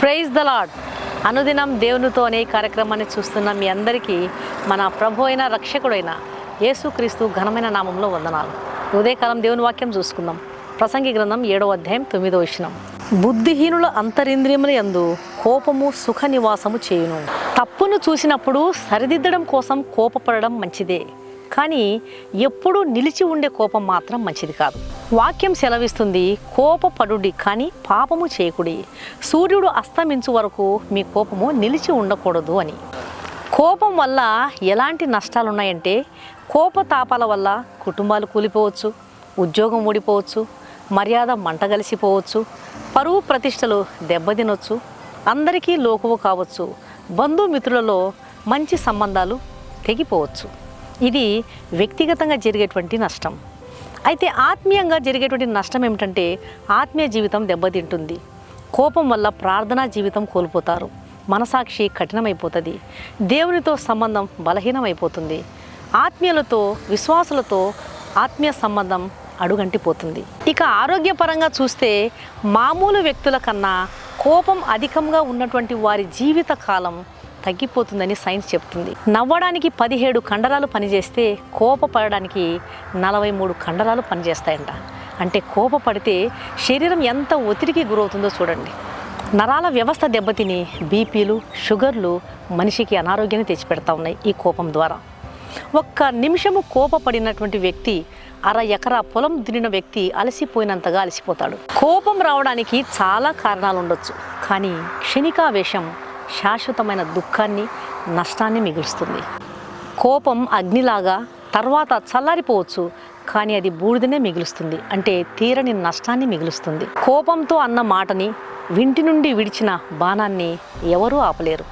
Praise the lord అనుదినం దేవునితో అనే కార్యక్రమాన్ని చూస్తున్న మీ అందరికీ మన ప్రభు అయిన రక్షకుడైన యేసుక్రీస్తు ఘనమైన నామంలో వందనాలు. ఉదయకాలం దేవుని వాక్యం చూసుకుందాం. ప్రసంగి గ్రంథం ఏడవ అధ్యాయం తొమ్మిదో వచనం. బుద్ధిహీనుల అంతరింద్రియముల యందు కోపము సుఖ నివాసము చేయును. తప్పును చూసినప్పుడు సరిదిద్దడం కోసం కోపపడడం మంచిదే. కానీ ఎప్పుడూ నిలిచి ఉండే కోపం మాత్రం మంచిది కాదు. వాక్యం సెలవిస్తుంది కోపపడుడి కానీ పాపము చేయకుడి. సూర్యుడు అస్తమించు వరకు మీ కోపము నిలిచి ఉండకూడదు అని. కోపం వల్ల ఎలాంటి నష్టాలు ఉన్నాయంటే కోపతాపాల వల్ల కుటుంబాలు కూలిపోవచ్చు ఉద్యోగం ఊడిపోవచ్చు మర్యాద మంటగలిసిపోవచ్చు పరువు ప్రతిష్టలు దెబ్బతినొచ్చు అందరికీ లోకువు కావచ్చు బంధుమిత్రులలో మంచి సంబంధాలు తెగిపోవచ్చు. ఇది వ్యక్తిగతంగా జరిగేటువంటి నష్టం. అయితే ఆత్మీయంగా జరిగేటువంటి నష్టం ఏమిటంటే ఆత్మీయ జీవితం దెబ్బతింటుంది. కోపం వల్ల ప్రార్థనా జీవితం కోల్పోతారు. మనసాక్షి కఠినమైపోతుంది. దేవునితో సంబంధం బలహీనమైపోతుంది. ఆత్మీయులతో విశ్వాసులతో ఆత్మీయ సంబంధం అడుగంటిపోతుంది. ఇక ఆరోగ్యపరంగా చూస్తే మామూలు వ్యక్తుల కన్నా కోపం అధికంగా ఉన్నటువంటి వారి జీవిత కాలం తగ్గిపోతుందని సైన్స్ చెప్తుంది. నవ్వడానికి పదిహేడు కండరాలు పనిచేస్తే కోపపడడానికి నలభై మూడు కండరాలు పనిచేస్తాయంట. అంటే కోపపడితే శరీరం ఎంత ఒత్తిడికి గురవుతుందో చూడండి. నరాల వ్యవస్థ దెబ్బతిని బీపీలు షుగర్లు మనిషికి అనారోగ్యాన్ని తెచ్చిపెడతా ఉన్నాయి ఈ కోపం ద్వారా. ఒక్క నిమిషము కోపపడినటువంటి వ్యక్తి అర ఎకరా పొలం దున్నిన వ్యక్తి అలసిపోయినంతగా అలసిపోతాడు. కోపం రావడానికి చాలా కారణాలు ఉండొచ్చు కానీ క్షణికావేశం శాశ్వతమైన దుఃఖాన్ని నష్టాన్ని మిగులుస్తుంది. కోపం అగ్నిలాగా తర్వాత చల్లారిపోవచ్చు కానీ అది బూడిదనే మిగులుస్తుంది. అంటే తీరని నష్టాన్ని మిగులుస్తుంది. కోపంతో అన్న మాటని వింటి నుండి విడిచిన బాణాన్ని ఎవరూ ఆపలేరు.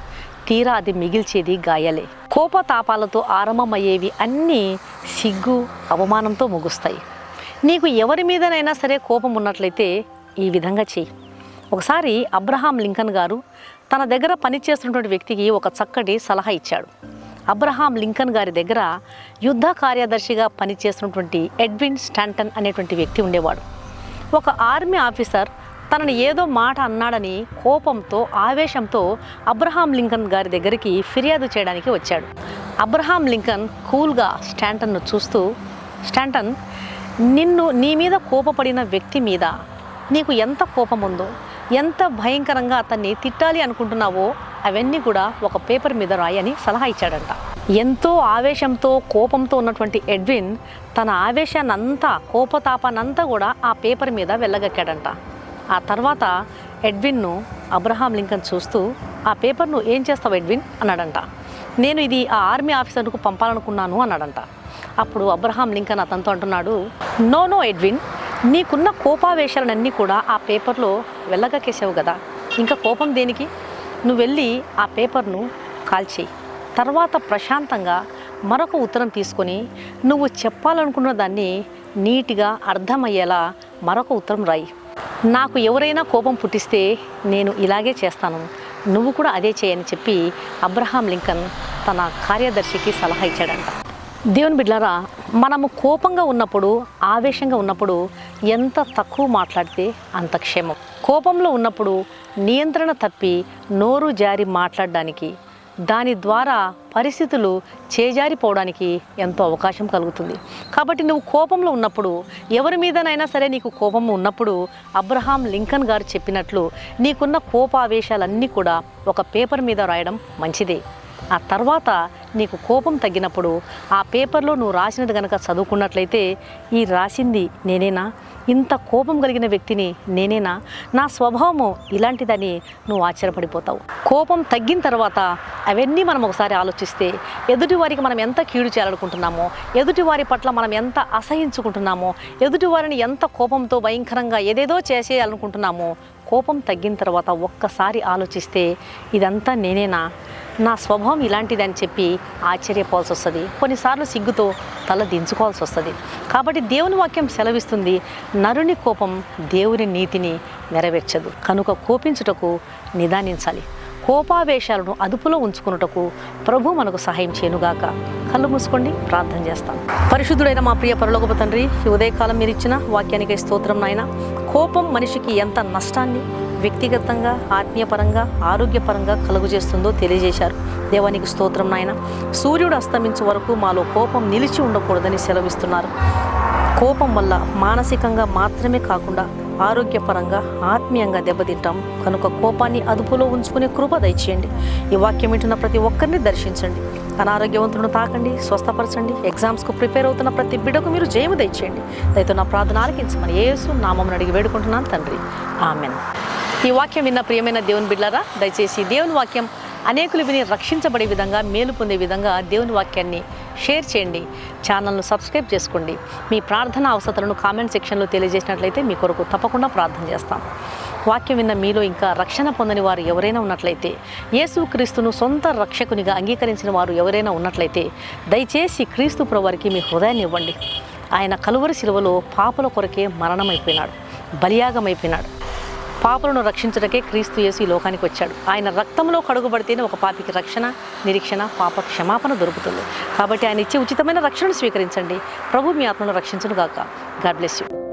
తీరా అది మిగిల్చేది గాయాలే. కోపతాపాలతో ఆరంభమయ్యేవి అన్నీ సిగ్గు అవమానంతో ముగుస్తాయి. నీకు ఎవరి మీదనైనా సరే కోపం ఉన్నట్లయితే ఈ విధంగా చెయ్యి. ఒకసారి అబ్రహాం లింకన్ గారు తన దగ్గర పనిచేస్తున్నటువంటి వ్యక్తికి ఒక చక్కటి సలహా ఇచ్చాడు. అబ్రహాం లింకన్ గారి దగ్గర యుద్ధ కార్యదర్శిగా పనిచేస్తున్నటువంటి ఎడ్విన్ స్టాంటన్ అనేటువంటి వ్యక్తి ఉండేవాడు. ఒక ఆర్మీ ఆఫీసర్ తనని ఏదో మాట అన్నాడని కోపంతో ఆవేశంతో అబ్రహాం లింకన్ గారి దగ్గరికి ఫిర్యాదు చేయడానికి వచ్చాడు. అబ్రహాం లింకన్ కూల్గా స్టాంటన్ను చూస్తూ స్టాంటన్ నిన్ను నీ మీద కోపపడిన వ్యక్తి మీద నీకు ఎంత కోపం ఉందో ఎంత భయంకరంగా అతన్ని తిట్టాలి అనుకుంటున్నావో అవన్నీ కూడా ఒక పేపర్ మీద రాయని సలహా ఇచ్చాడంట. ఎంతో ఆవేశంతో కోపంతో ఉన్నటువంటి ఎడ్విన్ తన ఆవేశాన్ని అంతా కోపతాపానంతా కూడా ఆ పేపర్ మీద వెళ్ళగక్కాడంట ఆ తర్వాత ఎడ్విన్ను అబ్రహాం లింకన్ చూస్తూ ఆ పేపర్ను ఏం చేస్తావు ఎడ్విన్? అన్నాడంట. నేను ఇది ఆ ఆర్మీ ఆఫీసర్కు పంపాలనుకున్నాను అన్నాడంట. అప్పుడు అబ్రహాం లింకన్ అతనితో అంటున్నాడు నో నో ఎడ్విన్ నీకున్న కోపావేశాలన్నీ కూడా ఆ పేపర్లో వెళ్ళగకేసావు కదా. ఇంకా కోపం దేనికి? నువ్వు వెళ్ళి ఆ పేపర్ను కాల్చేయి. తర్వాత ప్రశాంతంగా మరొక ఉత్తరం తీసుకొని నువ్వు చెప్పాలనుకున్న దాన్ని నీట్గా అర్థమయ్యేలా మరొక ఉత్తరం రాయి. నాకు ఎవరైనా కోపం పుట్టిస్తే నేను ఇలాగే చేస్తాను. నువ్వు కూడా అదే చేయని చెప్పి అబ్రహాం లింకన్ తన కార్యదర్శికి సలహా ఇచ్చాడంట. దేవుని బిడ్లారా మనము కోపంగా ఉన్నప్పుడు ఆవేశంగా ఉన్నప్పుడు ఎంత తక్కువ మాట్లాడితే అంత క్షేమం. కోపంలో ఉన్నప్పుడు నియంత్రణ తప్పి నోరు జారి మాట్లాడడానికి దాని ద్వారా పరిస్థితులు చేజారిపోవడానికి ఎంతో అవకాశం కలుగుతుంది. కాబట్టి నువ్వు కోపంలో ఉన్నప్పుడు ఎవరి మీదనైనా సరే నీకు కోపం ఉన్నప్పుడు అబ్రహాం లింకన్ గారు చెప్పినట్లు నీకున్న కోపావేశాలన్నీ కూడా ఒక పేపర్ మీద రాయడం మంచిదే. ఆ తర్వాత నీకు కోపం తగ్గినప్పుడు ఆ పేపర్లో నువ్వు రాసినది కనుక చదువుకున్నట్లయితే ఈ రాసింది నేనేనా? ఇంత కోపం కలిగిన వ్యక్తిని నేనేనా? నా స్వభావము ఇలాంటిదని నువ్వు ఆశ్చర్యపడిపోతావు. కోపం తగ్గిన తర్వాత అవన్నీ మనం ఒకసారి ఆలోచిస్తే ఎదుటివారికి మనం ఎంత కీడు చేయాలనుకుంటున్నామో ఎదుటివారి పట్ల మనం ఎంత అసహించుకుంటున్నామో ఎదుటివారిని ఎంత కోపంతో భయంకరంగా ఏదేదో చేసేయాలనుకుంటున్నామో కోపం తగ్గిన తర్వాత ఒక్కసారి ఆలోచిస్తే ఇదంతా నేనేనా? నా స్వభావం ఇలాంటిదని చెప్పి ఆశ్చర్యపోవాల్సి వస్తుంది. కొన్నిసార్లు సిగ్గుతో తల దించుకోవాల్సి వస్తుంది. కాబట్టి దేవుని వాక్యం సెలవిస్తుంది నరుని కోపం దేవుని నీతిని నెరవేర్చదు. కనుక కోపించుటకు నిదానించాలి. కోపావేశాలను అదుపులో ఉంచుకున్నటకు ప్రభు మనకు సహాయం చేయనుగాక. కళ్ళు మూసుకోండి ప్రార్థన చేస్తాం. పరిశుద్ధుడైన మా ప్రియ పరలోకపు తండ్రి ఉదయకాలం మీరు ఇచ్చిన వాక్యానికి స్తోత్రం నాయన. కోపం మనిషికి ఎంత నష్టాన్ని వ్యక్తిగతంగా ఆత్మీయపరంగా ఆరోగ్యపరంగా కలుగు చేస్తుందో తెలియజేశారు. దేవానికి స్తోత్రం నాయన. సూర్యుడు అస్తమించు వరకు మాలో కోపం నిలిచి ఉండకూడదని సెలవిస్తున్నారు. కోపం వల్ల మానసికంగా మాత్రమే కాకుండా ఆరోగ్యపరంగా ఆత్మీయంగా దెబ్బతింటాం. కనుక కోపాన్ని అదుపులో ఉంచుకునే కృప దయచేయండి. ఈ వాక్యం వింటున్న ప్రతి ఒక్కరిని దర్శించండి. అనారోగ్యవంతులను తాకండి స్వస్థపరచండి. ఎగ్జామ్స్కు ప్రిపేర్ అవుతున్న ప్రతి బిడ్డకు మీరు జయము దయచేయండి. దయతో నా ప్రార్థన ఆలకించమని ఏసు నామం అడిగి వేడుకుంటున్నాను తండ్రి. ఆమెన్. ఈ వాక్యం విన్న ప్రియమైన దేవుని బిడ్డారా దయచేసి దేవుని వాక్యం అనేకులు విని రక్షించబడే విధంగా మేలు పొందే విధంగా దేవుని వాక్యాన్ని షేర్ చేయండి ఛానల్ను సబ్స్క్రైబ్ చేసుకోండి. మీ ప్రార్థన అవసరాలను కామెంట్ సెక్షన్లో తెలియజేసినట్లయితే మీ కొరకు తప్పకుండా ప్రార్థన చేస్తాం. వాక్యం విన్న మీలో ఇంకా రక్షణ పొందని వారు ఎవరైనా ఉన్నట్లయితే యేసు క్రీస్తును సొంత రక్షకునిగా అంగీకరించిన వారు ఎవరైనా ఉన్నట్లయితే దయచేసి క్రీస్తు ప్రవారికి మీ హృదయాన్ని ఇవ్వండి. ఆయన కలువరి శిలువలో పాపల కొరకే మరణమైపోయినాడు బలియాగమైపోయినాడు. పాపలను రక్షించడకే క్రీస్తు యేసు ఈ లోకానికి వచ్చాడు. ఆయన రక్తంలో కడుగుబడితేనే ఒక పాపికి రక్షణ నిరీక్షణ పాప క్షమాపణ దొరుకుతుంది. కాబట్టి ఆయన ఇచ్చే ఉచితమైన రక్షణను స్వీకరించండి. ప్రభు మీ ఆత్మను రక్షించను గాక గాడ్ బ్లెస్ యూ.